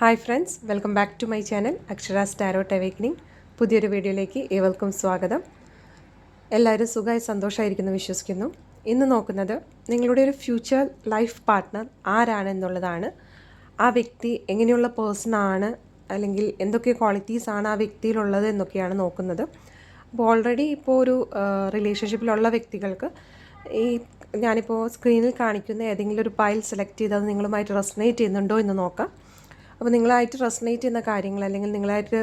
Hi friends welcome back to my channel Akshara tarot awakening പുതിയൊരു വീഡിയോയിലേക്ക് ഏവർക്കും സ്വാഗതം. എല്ലാവരും സുഖമായി സന്തോഷമായിരിക്കുന്നു വിശ്വസിക്കുന്നു. ഇന്ന് നോക്കുന്നത് നിങ്ങളുടെ ഒരു ഫ്യൂച്ചർ ലൈഫ് പാർട്ട്ണർ ആരാണെന്നുള്ളതാണ്. ആ വ്യക്തി എങ്ങനെയുള്ള പേഴ്സൺ ആണ് അല്ലെങ്കിൽ എന്തൊക്കെ ക്വാളിറ്റീസ് ആണ് ആ വ്യക്തിയിലുള്ളത് എന്നൊക്കെയാണ് നോക്കുന്നത്. അപ്പോൾ ഓൾറെഡി ഇപ്പോൾ ഒരു റിലേഷൻഷിപ്പിലുള്ള വ്യക്തികൾക്ക് ഈ ഞാനിപ്പോൾ സ്ക്രീനിൽ കാണിക്കുന്ന ഏതെങ്കിലും ഒരു പൈൽ സെലക്ട് ചെയ്ത് അത് നിങ്ങളുമായിട്ട് റെസനേറ്റ് ചെയ്യുന്നുണ്ടോ എന്ന് നോക്കാം. അപ്പോൾ നിങ്ങളായിട്ട് റെസനേറ്റ് ചെയ്യുന്ന കാര്യങ്ങൾ അല്ലെങ്കിൽ നിങ്ങളായിട്ട്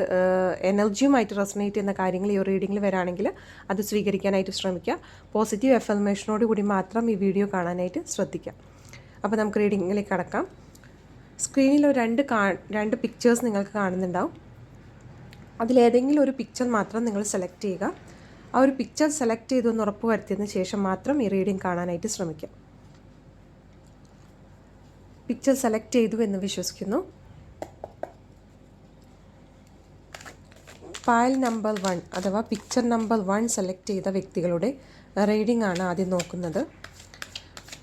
എനർജിയുമായിട്ട് റെസനേറ്റ് ചെയ്യുന്ന കാര്യങ്ങൾ ഈ റീഡിങ്ങിൽ വരാണെങ്കിൽ അത് സ്വീകരിക്കാനായിട്ട് ശ്രമിക്കുക. പോസിറ്റീവ് എഫർമേഷനോട് കൂടി മാത്രം ഈ വീഡിയോ കാണാനായിട്ട് ശ്രദ്ധിക്കുക. അപ്പോൾ നമുക്ക് റീഡിങ്ങിലേക്ക് കടക്കാം. സ്ക്രീനിൽ രണ്ട് രണ്ട് പിക്ചേഴ്സ് നിങ്ങൾക്ക് കാണുന്നുണ്ടാവും. അതിലേതെങ്കിലും ഒരു പിക്ചർ മാത്രം നിങ്ങൾ സെലക്ട് ചെയ്യുക. ആ ഒരു പിക്ചർ സെലക്ട് ചെയ്തു എന്ന് ഉറപ്പ് വരുത്തിയതിന് ശേഷം മാത്രം ഈ റീഡിങ് കാണാനായിട്ട് ശ്രമിക്കാം പിക്ചർ സെലക്ട് ചെയ്തു എന്ന് വിശ്വസിക്കുന്നു. ഫയൽ നമ്പർ വൺ അഥവാ പിക്ചർ നമ്പർ വൺ സെലക്ട് ചെയ്ത വ്യക്തികളുടെ റീഡിംഗ് ആണ് ആദ്യം നോക്കുന്നത്.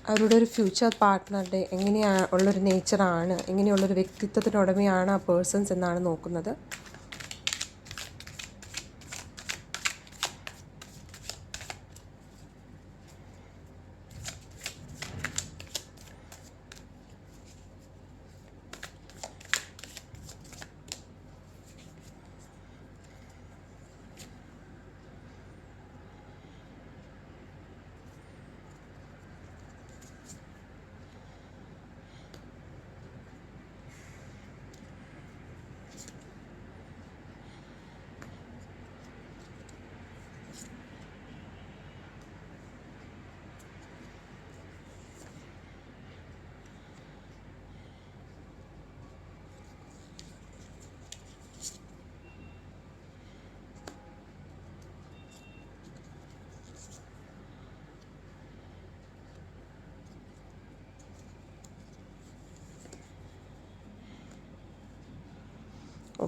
അവരുടെ ഒരു ഫ്യൂച്ചർ പാർട്ട്ണറുടെ എങ്ങനെയാണ് ഉള്ളൊരു നേച്ചറാണ് എങ്ങനെയുള്ളൊരു വ്യക്തിത്വത്തിനുടമയാണ് ആ പേഴ്സൺസ് എന്നാണ് നോക്കുന്നത്.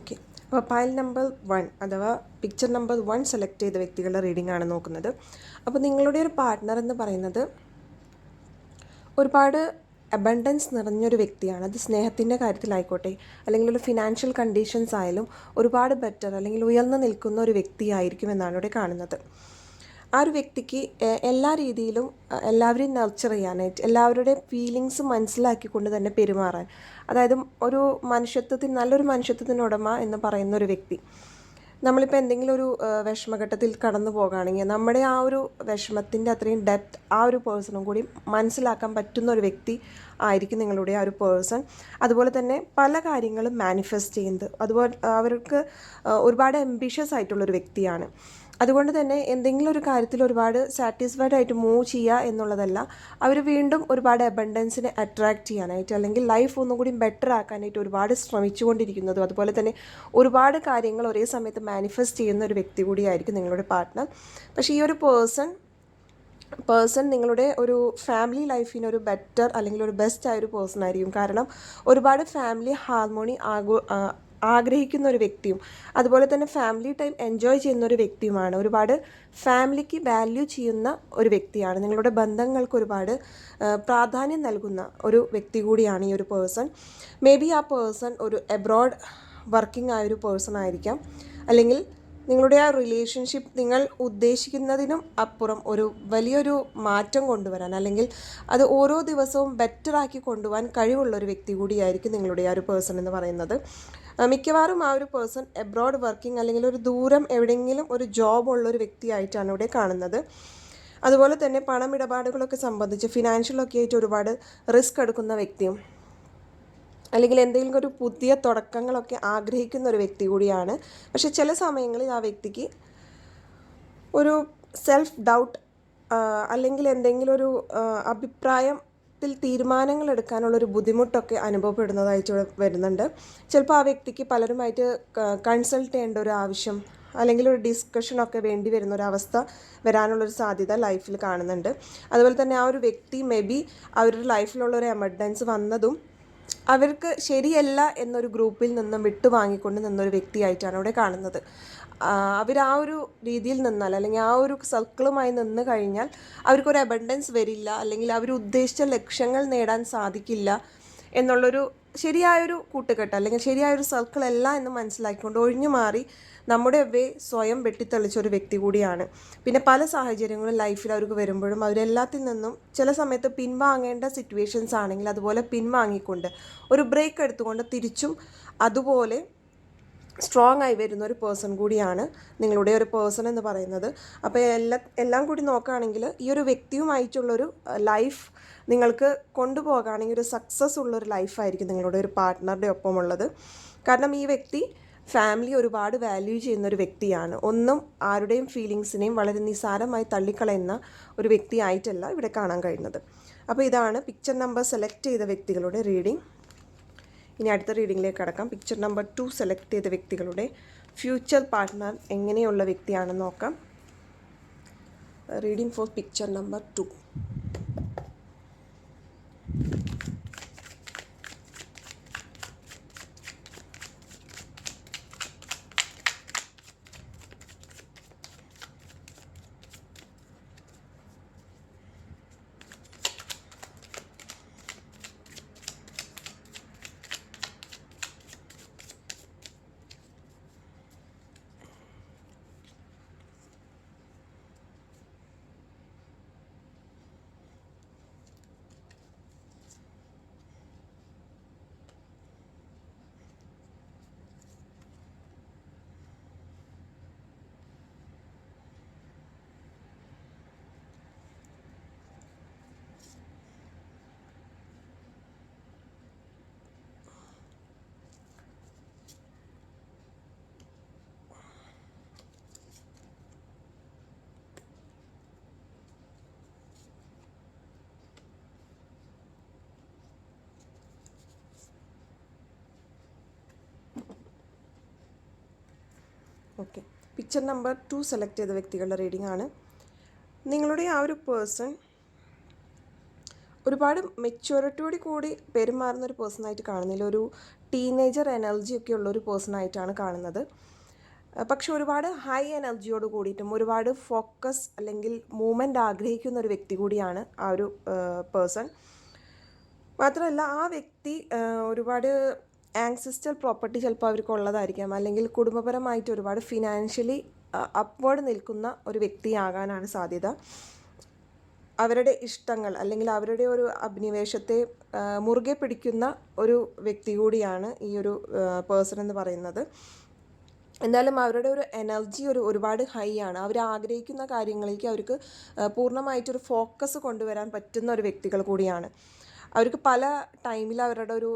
ഓക്കെ അപ്പോൾ ഫയൽ നമ്പർ വൺ അഥവാ പിക്ചർ നമ്പർ വൺ സെലക്ട് ചെയ്ത വ്യക്തികളുടെ റീഡിംഗ് ആണ് നോക്കുന്നത്. അപ്പോൾ നിങ്ങളുടെ ഒരു പാർട്ട്ണർ എന്ന് പറയുന്നത് ഒരുപാട് അബണ്ടൻസ് നിറഞ്ഞൊരു വ്യക്തിയാണ്. അത് സ്നേഹത്തിന്റെ കാര്യത്തിലായിക്കോട്ടെ അല്ലെങ്കിൽ ഒരു ഫിനാൻഷ്യൽ കണ്ടീഷൻസ് ആയാലും ഒരുപാട് ബെറ്റർ അല്ലെങ്കിൽ ഉയർന്നു നിൽക്കുന്ന ഒരു വ്യക്തിയായിരിക്കും എന്നാണ് ഇവിടെ കാണുന്നത്. ആ ഒരു വ്യക്തിക്ക് എല്ലാ രീതിയിലും എല്ലാവരെയും നർച്ചർ ചെയ്യാനായിട്ട് എല്ലാവരുടെയും ഫീലിങ്സ് മനസ്സിലാക്കിക്കൊണ്ട് തന്നെ പെരുമാറാൻ. അതായത് ഒരു മനുഷ്യത്വത്തിന് നല്ലൊരു മനുഷ്യത്വത്തിനുടമ എന്ന് പറയുന്ന ഒരു വ്യക്തി. നമ്മളിപ്പോൾ എന്തെങ്കിലും ഒരു വിഷമഘട്ടത്തിൽ കടന്നു പോകുകയാണെങ്കിൽ നമ്മുടെ ആ ഒരു വിഷമത്തിന്റെ അത്രയും ഡെപ്ത് ആ ഒരു പേഴ്സണും കൂടി മനസ്സിലാക്കാൻ പറ്റുന്ന ഒരു വ്യക്തി ആയിരിക്കും നിങ്ങളുടെ ആ ഒരു പേഴ്സൺ അതുപോലെ തന്നെ പല കാര്യങ്ങളും മാനിഫെസ്റ്റ് ചെയ്യുന്നത്. അതുപോലെ അവർക്ക് ഒരുപാട് എംബിഷ്യസ് ആയിട്ടുള്ളൊരു വ്യക്തിയാണ്. അതുകൊണ്ട് തന്നെ എന്തെങ്കിലും ഒരു കാര്യത്തിൽ ഒരുപാട് സാറ്റിസ്ഫൈഡ് ആയിട്ട് മൂവ് ചെയ്യുക എന്നുള്ളതല്ല. അവർ വീണ്ടും ഒരുപാട് അബണ്ടൻസിനെ അട്രാക്റ്റ് ചെയ്യാനായിട്ട് അല്ലെങ്കിൽ ലൈഫ് ഒന്നും കൂടി ബെറ്റർ ആക്കാനായിട്ട് ഒരുപാട് ശ്രമിച്ചുകൊണ്ടിരിക്കുന്നതും. അതുപോലെ തന്നെ ഒരുപാട് കാര്യങ്ങൾ ഒരേ സമയത്ത് മാനിഫെസ്റ്റ് ചെയ്യുന്ന ഒരു വ്യക്തി കൂടിയായിരിക്കും നിങ്ങളുടെ പാർട്ട്ണർ പക്ഷേ ഈ ഒരു പേഴ്സൺ പേഴ്സൺ നിങ്ങളുടെ ഒരു ഫാമിലി ലൈഫിന് ഒരു ബെറ്റർ അല്ലെങ്കിൽ ഒരു ബെസ്റ്റ് ആയ ഒരു പേഴ്സൺ ആയിരിക്കും. കാരണം ഒരുപാട് ഫാമിലി ഹാർമോണി ആഗോ ആഗ്രഹിക്കുന്ന ഒരു വ്യക്തിയും അതുപോലെ തന്നെ ഫാമിലി ടൈം എൻജോയ് ചെയ്യുന്ന ഒരു വ്യക്തിയുമാണ്. ഒരുപാട് ഫാമിലിക്ക് വാല്യൂ ചെയ്യുന്ന ഒരു വ്യക്തിയാണ്. നിങ്ങളുടെ ബന്ധങ്ങൾക്ക് ഒരുപാട് പ്രാധാന്യം നൽകുന്ന ഒരു വ്യക്തി കൂടിയാണ് ഈ ഒരു പേഴ്സൺ മേ ബി ആ പേഴ്സൺ ഒരു എബ്രോഡ് വർക്കിംഗ് ആയ ഒരു പേഴ്സൺ ആയിരിക്കാം. അല്ലെങ്കിൽ നിങ്ങളുടെ ആ റിലേഷൻഷിപ്പ് നിങ്ങൾ ഉദ്ദേശിക്കുന്നതിനും അപ്പുറം ഒരു വലിയൊരു മാറ്റം കൊണ്ടുവരാൻ അല്ലെങ്കിൽ അത് ഓരോ ദിവസവും ബെറ്ററാക്കി കൊണ്ടുപോകാൻ കഴിവുള്ള ഒരു വ്യക്തി കൂടിയായിരിക്കും നിങ്ങളുടെ ആ ഒരു പേഴ്സൺ എന്ന് പറയുന്നത്. മിക്കവാറും ആ ഒരു പേഴ്സൺ എബ്രോഡ് വർക്കിംഗ് അല്ലെങ്കിൽ ഒരു ദൂരം എവിടെയെങ്കിലും ഒരു ജോബ് ഉള്ള ഒരു വ്യക്തിയായിട്ടാണ് ഇവിടെ കാണുന്നത്. അതുപോലെ തന്നെ പണമിടപാടുകളൊക്കെ സംബന്ധിച്ച് ഫിനാൻഷ്യലൊക്കെ ആയിട്ട് ഒരുപാട് റിസ്ക് എടുക്കുന്ന വ്യക്തിയും അല്ലെങ്കിൽ എന്തെങ്കിലും ഒരു പുതിയ തുടക്കങ്ങളൊക്കെ ആഗ്രഹിക്കുന്ന ഒരു വ്യക്തി കൂടിയാണ്. പക്ഷെ ചില സമയങ്ങളിൽ ആ വ്യക്തിക്ക് ഒരു സെൽഫ് ഡൗട്ട് അല്ലെങ്കിൽ എന്തെങ്കിലും ഒരു അഭിപ്രായം ത്തിൽ തീരുമാനങ്ങൾ എടുക്കാനുള്ള ഒരു ബുദ്ധിമുട്ടൊക്കെ അനുഭവപ്പെടുന്നതായിട്ട് വരുന്നുണ്ട്. ചിലപ്പോൾ ആ വ്യക്തിക്ക് പലരുമായിട്ട് കൺസൾട്ട് ചെയ്യേണ്ട ഒരു ആവശ്യം അല്ലെങ്കിൽ ഒരു ഡിസ്കഷനൊക്കെ വേണ്ടി വരുന്ന ഒരു അവസ്ഥ വരാനുള്ളൊരു സാധ്യത ലൈഫിൽ കാണുന്നുണ്ട്. അതുപോലെ തന്നെ ആ ഒരു വ്യക്തി മേ ബി അവരുടെ ലൈഫിലുള്ള ഒരു എമർജൻസി വന്നതും അവർക്ക് ശരിയല്ല എന്നൊരു ഗ്രൂപ്പിൽ നിന്നും വിട്ടു വാങ്ങിക്കൊണ്ട് നിന്നൊരു വ്യക്തിയായിട്ടാണ് അവിടെ കാണുന്നത്. അവർ ആ ഒരു രീതിയിൽ നിന്നാൽ അല്ലെങ്കിൽ ആ ഒരു സർക്കിളുമായി നിന്ന് കഴിഞ്ഞാൽ അവർക്കൊരു അബണ്ടൻസ് വരില്ല അല്ലെങ്കിൽ അവർ ഉദ്ദേശിച്ച ലക്ഷ്യങ്ങൾ നേടാൻ സാധിക്കില്ല എന്നുള്ളൊരു ശരിയായൊരു കൂട്ടുകെട്ട് അല്ലെങ്കിൽ ശരിയായൊരു സർക്കിൾ അല്ല എന്ന് മനസ്സിലാക്കിക്കൊണ്ട് ഒഴിഞ്ഞു മാറി നമ്മുടെ വേ സ്വയം വെട്ടിത്തെളിച്ച ഒരു വ്യക്തി കൂടിയാണ്. പിന്നെ പല സാഹചര്യങ്ങളും ലൈഫിൽ അവർക്ക് വരുമ്പോഴും അവരെല്ലാത്തിൽ നിന്നും ചില സമയത്ത് പിൻവാങ്ങേണ്ട സിറ്റുവേഷൻസ് ആണെങ്കിൽ അതുപോലെ പിൻവാങ്ങിക്കൊണ്ട് ഒരു ബ്രേക്ക് എടുത്തുകൊണ്ട് തിരിച്ചും അതുപോലെ സ്ട്രോങ് ആയി വരുന്ന ഒരു പേഴ്സൺ കൂടിയാണ് നിങ്ങളുടെ ഒരു പേഴ്സൺ എന്ന് പറയുന്നത്. അപ്പോൾ എല്ലാ എല്ലാം കൂടി നോക്കുകയാണെങ്കിൽ ഈ ഒരു വ്യക്തിയുമായിട്ടുള്ളൊരു ലൈഫ് നിങ്ങൾക്ക് കൊണ്ടുപോകുകയാണെങ്കിൽ ഒരു സക്സസ് ഉള്ളൊരു ലൈഫായിരിക്കും നിങ്ങളുടെ ഒരു പാർട്ട്ണറുടെ ഒപ്പമുള്ളത്. കാരണം ഈ വ്യക്തി ഫാമിലി ഒരുപാട് വാല്യൂ ചെയ്യുന്ന ഒരു വ്യക്തിയാണ്. ഒന്നും ആരുടെയും ഫീലിങ്സിനെയും വളരെ നിസാരമായി തള്ളിക്കളയുന്ന ഒരു വ്യക്തിയായിട്ടല്ല ഇവിടെ കാണാൻ കഴിയുന്നത്. അപ്പോൾ ഇതാണ് പിക്ചർ നമ്പർ സെലക്ട് ചെയ്ത വ്യക്തികളുടെ റീഡിംഗ് ഇനി അടുത്ത റീഡിങ്ങിലേക്ക് കടക്കാം. പിക്ചർ നമ്പർ ടു സെലക്ട് ചെയ്ത വ്യക്തികളുടെ ഫ്യൂച്ചർ പാർട്ട്ണർ എങ്ങനെയുള്ള വ്യക്തിയാണെന്ന് നോക്കാം. Reading for picture number two okay. Picture number two select ചെയ്ത വ്യക്തികളുടെ റീഡിംഗ് ആണ്. നിങ്ങളുടെ ആ ഒരു പേഴ്സൺ ഒരുപാട് മെച്യൂരിറ്റിയോട് കൂടി പെരുമാറുന്ന ഒരു പേഴ്സൺ ആയിട്ട് കാണുന്നില്ല. ഒരു ടീനേജർ എനർജി ഒക്കെ ഉള്ള ഒരു പേഴ്സൺ ആയിട്ടാണ് കാണുന്നത്. പക്ഷെ ഒരുപാട് ഹൈ എനർജിയോട് കൂടിയിട്ടും ഒരുപാട് ഫോക്കസ് അല്ലെങ്കിൽ മൂവ്മെന്റ് ആഗ്രഹിക്കുന്ന ഒരു വ്യക്തി കൂടിയാണ് ആ ഒരു പേഴ്സൺ മാത്രമല്ല ആ വ്യക്തി ഒരുപാട് ആങ്സിസ്റ്റൽ പ്രോപ്പർട്ടി ചിലപ്പോൾ അവർക്ക് ഉള്ളതായിരിക്കാം. അല്ലെങ്കിൽ കുടുംബപരമായിട്ട് ഒരുപാട് ഫിനാൻഷ്യലി അപ്വേർഡ് നിൽക്കുന്ന ഒരു വ്യക്തിയാകാനാണ് സാധ്യത. അവരുടെ ഇഷ്ടങ്ങൾ അല്ലെങ്കിൽ അവരുടെ ഒരു അഭിനിവേശത്തെ മുറുകെ പിടിക്കുന്ന ഒരു വ്യക്തി കൂടിയാണ് ഈ ഒരു പേഴ്സൺ എന്ന് പറയുന്നത്. എന്തായാലും അവരുടെ ഒരു എനർജി ഒരു ഒരുപാട് ഹൈ ആണ്. അവർ ആഗ്രഹിക്കുന്ന കാര്യങ്ങളിലേക്ക് അവർക്ക് പൂർണമായിട്ടൊരു ഫോക്കസ് കൊണ്ടുവരാൻ പറ്റുന്ന ഒരു വ്യക്തികൾ കൂടിയാണ്. അവർക്ക് പല ടൈമിൽ അവരുടെ ഒരു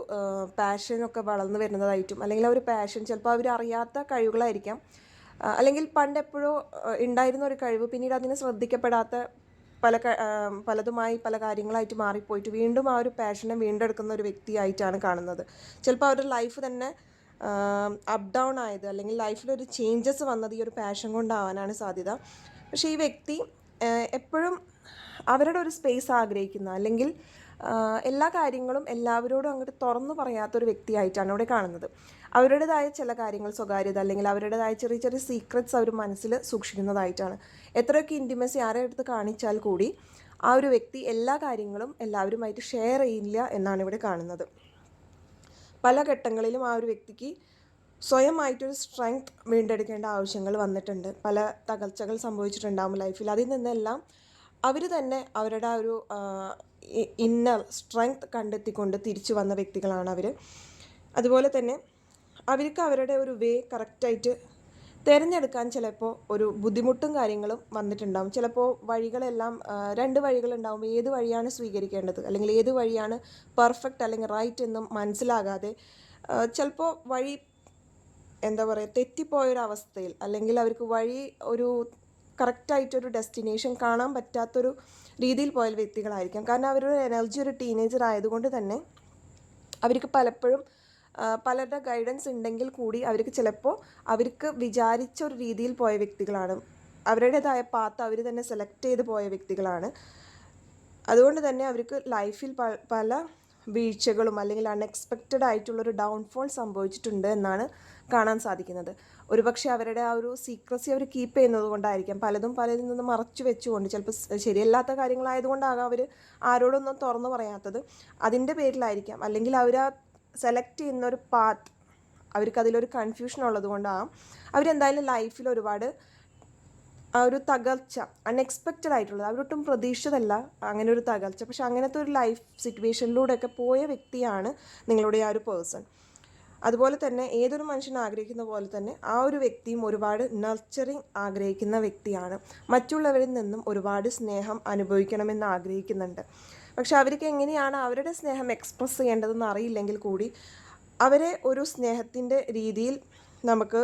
പാഷനൊക്കെ വളർന്നു വരുന്നതായിട്ടും അല്ലെങ്കിൽ ഒരു പാഷൻ ചിലപ്പോൾ അവർ അറിയാത്ത കഴിവുകളായിരിക്കാം. അല്ലെങ്കിൽ പണ്ട് എപ്പോഴോ ഉണ്ടായിരുന്ന ഒരു കഴിവ് പിന്നീട് അതിനെ ശ്രദ്ധിക്കപ്പെടാത്ത പല പലതുമായി പല കാര്യങ്ങളായിട്ട് മാറിപ്പോയിട്ട് വീണ്ടും ആ ഒരു പാഷനെ വീണ്ടെടുക്കുന്ന ഒരു വ്യക്തിയായിട്ടാണ് കാണുന്നത്. ചിലപ്പോൾ അവരുടെ ലൈഫ് തന്നെ അപ് ഡൗൺ ആയത് അല്ലെങ്കിൽ ഒരു ചേഞ്ചസ് വന്നത് ഈ ഒരു പാഷൻ കൊണ്ടാവാനാണ് സാധ്യത. പക്ഷേ ഈ വ്യക്തി എപ്പോഴും അവരുടെ ഒരു സ്പേസ് ആഗ്രഹിക്കുന്ന അല്ലെങ്കിൽ എല്ലാ കാര്യങ്ങളും എല്ലാവരോടും അങ്ങോട്ട് തുറന്നു പറയാത്തൊരു വ്യക്തിയായിട്ടാണ് ഇവിടെ കാണുന്നത്. അവരുടേതായ ചില കാര്യങ്ങൾ സ്വകാര്യത അല്ലെങ്കിൽ അവരുടേതായ ചെറിയ ചെറിയ സീക്രറ്റ്സ് അവർ മനസ്സിൽ സൂക്ഷിക്കുന്നതായിട്ടാണ്. എത്രയൊക്കെ ഇന്റിമസി ആരെ അടുത്ത് കാണിച്ചാൽ കൂടി ആ ഒരു വ്യക്തി എല്ലാ കാര്യങ്ങളും എല്ലാവരുമായിട്ട് ഷെയർ ചെയ്യില്ല എന്നാണ് ഇവിടെ കാണുന്നത്. പല ഘട്ടങ്ങളിലും ആ ഒരു വ്യക്തിക്ക് സ്വയമായിട്ടൊരു സ്ട്രെങ്ത് വീണ്ടെടുക്കേണ്ട ആവശ്യങ്ങൾ വന്നിട്ടുണ്ട്. പല തകർച്ചകൾ സംഭവിച്ചിട്ടുണ്ടാകും ലൈഫിൽ അതിൽ നിന്നെല്ലാം അവർ തന്നെ അവരുടെ ആ ഒരു ഇന്നർ സ്ട്രെങ്ത് കണ്ടെത്തിക്കൊണ്ട് തിരിച്ചു വന്ന വ്യക്തികളാണ് അവർ അതുപോലെ തന്നെ അവർക്ക് അവരുടെ ഒരു വേ കറക്റ്റായിട്ട് തിരഞ്ഞെടുക്കാൻ ചിലപ്പോൾ ഒരു ബുദ്ധിമുട്ടും കാര്യങ്ങളും വന്നിട്ടുണ്ടാവും. ചിലപ്പോൾ വഴികളെല്ലാം രണ്ട് വഴികളുണ്ടാവും. ഏത് വഴിയാണ് സ്വീകരിക്കേണ്ടത്? അല്ലെങ്കിൽ ഏത് വഴിയാണ് പെർഫെക്റ്റ് അല്ലെങ്കിൽ റൈറ്റ് എന്നും മനസ്സിലാകാതെ ചിലപ്പോൾ വഴി എന്താ പറയുക തെറ്റിപ്പോയൊരവസ്ഥയിൽ അല്ലെങ്കിൽ അവർക്ക് വഴി ഒരു കറക്റ്റായിട്ടൊരു ഡെസ്റ്റിനേഷൻ കാണാൻ പറ്റാത്തൊരു രീതിയിൽ പോയ വ്യക്തികളായിരിക്കാം. കാരണം അവരുടെ എനർജി ഒരു ടീനേജർ ആയതുകൊണ്ട് തന്നെ അവർക്ക് പലപ്പോഴും പലരുടെ ഗൈഡൻസ് ഉണ്ടെങ്കിൽ കൂടി അവർക്ക് ചിലപ്പോൾ അവർക്ക് വിചാരിച്ച ഒരു രീതിയിൽ പോയ വ്യക്തികളാണ്. അവരുടേതായ പാത്ത് അവർ തന്നെ സെലക്ട് ചെയ്ത് പോയ വ്യക്തികളാണ്. അതുകൊണ്ട് തന്നെ അവർക്ക് ലൈഫിൽ പല വീഴ്ചകളും അല്ലെങ്കിൽ അൺഎക്സ്പെക്റ്റഡ് ആയിട്ടുള്ളൊരു ഡൗൺഫോൾ സംഭവിച്ചിട്ടുണ്ട് എന്നാണ് കാണാൻ സാധിക്കുന്നത്. ഒരുപക്ഷെ അവരുടെ ആ ഒരു സീക്രസി അവർ കീപ്പ് ചെയ്യുന്നത് കൊണ്ടായിരിക്കാം. പലതും പലതിൽ നിന്ന് മറച്ചു വെച്ചുകൊണ്ട് ചിലപ്പോൾ ശരിയല്ലാത്ത കാര്യങ്ങളായതുകൊണ്ടാകാം അവർ ആരോടൊന്നും തുറന്നു പറയാത്തത്. അതിന്റെ പേരിലായിരിക്കാം. അല്ലെങ്കിൽ അവർ ആ സെലക്ട് ചെയ്യുന്ന ഒരു പാത്ത് അവർക്ക് അതിലൊരു കൺഫ്യൂഷൻ ഉള്ളത് കൊണ്ടാകാം അവരെന്തായാലും ലൈഫിൽ ഒരുപാട് ആ ഒരു തകർച്ച അൺഎക്സ്പെക്റ്റഡ് ആയിട്ടുള്ളത്. അവരൊട്ടും പ്രതീക്ഷിച്ചതല്ല അങ്ങനെ ഒരു തകർച്ച. പക്ഷെ അങ്ങനത്തെ ഒരു ലൈഫ് സിറ്റുവേഷനിലൂടെയൊക്കെ പോയ വ്യക്തിയാണ് നിങ്ങളുടെ ആ ഒരു പേഴ്സൺ അതുപോലെ തന്നെ ഏതൊരു മനുഷ്യൻ ആഗ്രഹിക്കുന്ന പോലെ തന്നെ ആ ഒരു വ്യക്തിയും ഒരുപാട് നർച്ചറിങ് ആഗ്രഹിക്കുന്ന വ്യക്തിയാണ്. മറ്റുള്ളവരിൽ നിന്നും ഒരുപാട് സ്നേഹം അനുഭവിക്കണമെന്ന് ആഗ്രഹിക്കുന്നുണ്ട്. പക്ഷെ അവർക്ക് എങ്ങനെയാണ് അവരുടെ സ്നേഹം എക്സ്പ്രസ് ചെയ്യേണ്ടതെന്ന് അറിയില്ലെങ്കിൽ കൂടി അവരെ ഒരു സ്നേഹത്തിന്റെ രീതിയിൽ നമുക്ക്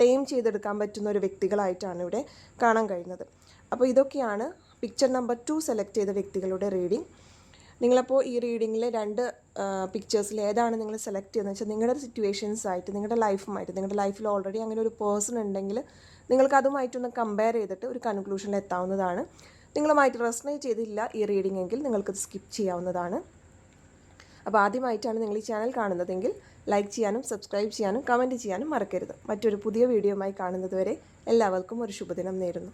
ടൈം ചെയ്തെടുക്കാൻ പറ്റുന്ന ഒരു വ്യക്തികളായിട്ടാണ് ഇവിടെ കാണാൻ കഴിയുന്നത്. അപ്പോൾ ഇതൊക്കെയാണ് പിക്ചർ നമ്പർ ടു സെലക്ട് ചെയ്ത വ്യക്തികളുടെ റീഡിംഗ് നിങ്ങളപ്പോൾ ഈ റീഡിങ്ങിൽ രണ്ട് പിക്ചേഴ്സിൽ ഏതാണ് നിങ്ങൾ സെലക്ട് ചെയ്യുന്നത്? വെച്ചാൽ നിങ്ങളുടെ സിറ്റുവേഷൻസ് ആയിട്ട് നിങ്ങളുടെ ലൈഫുമായിട്ട് നിങ്ങളുടെ ലൈഫിൽ ഓൾറെഡി അങ്ങനെ ഒരു പേഴ്സൺ ഉണ്ടെങ്കിൽ നിങ്ങൾക്ക് അതുമായിട്ടൊന്ന് കമ്പയർ ചെയ്തിട്ട് ഒരു കൺക്ലൂഷനിൽ എത്താവുന്നതാണ്. നിങ്ങളുമായിട്ട് റെസ്നേറ്റ് ചെയ്തില്ല ഈ റീഡിംഗ് എങ്കിൽ നിങ്ങൾക്കത് സ്കിപ്പ് ചെയ്യാവുന്നതാണ്. അപ്പോൾ ആദ്യമായിട്ടാണ് നിങ്ങൾ ഈ ചാനൽ കാണുന്നതെങ്കിൽ ലൈക്ക് ചെയ്യാനും സബ്സ്ക്രൈബ് ചെയ്യാനും കമന്റ് ചെയ്യാനും മറക്കരുത്. മറ്റൊരു പുതിയ വീഡിയോയുമായി കാണുന്നതുവരെ എല്ലാവർക്കും ഒരു ശുഭദിനം നേരുന്നു.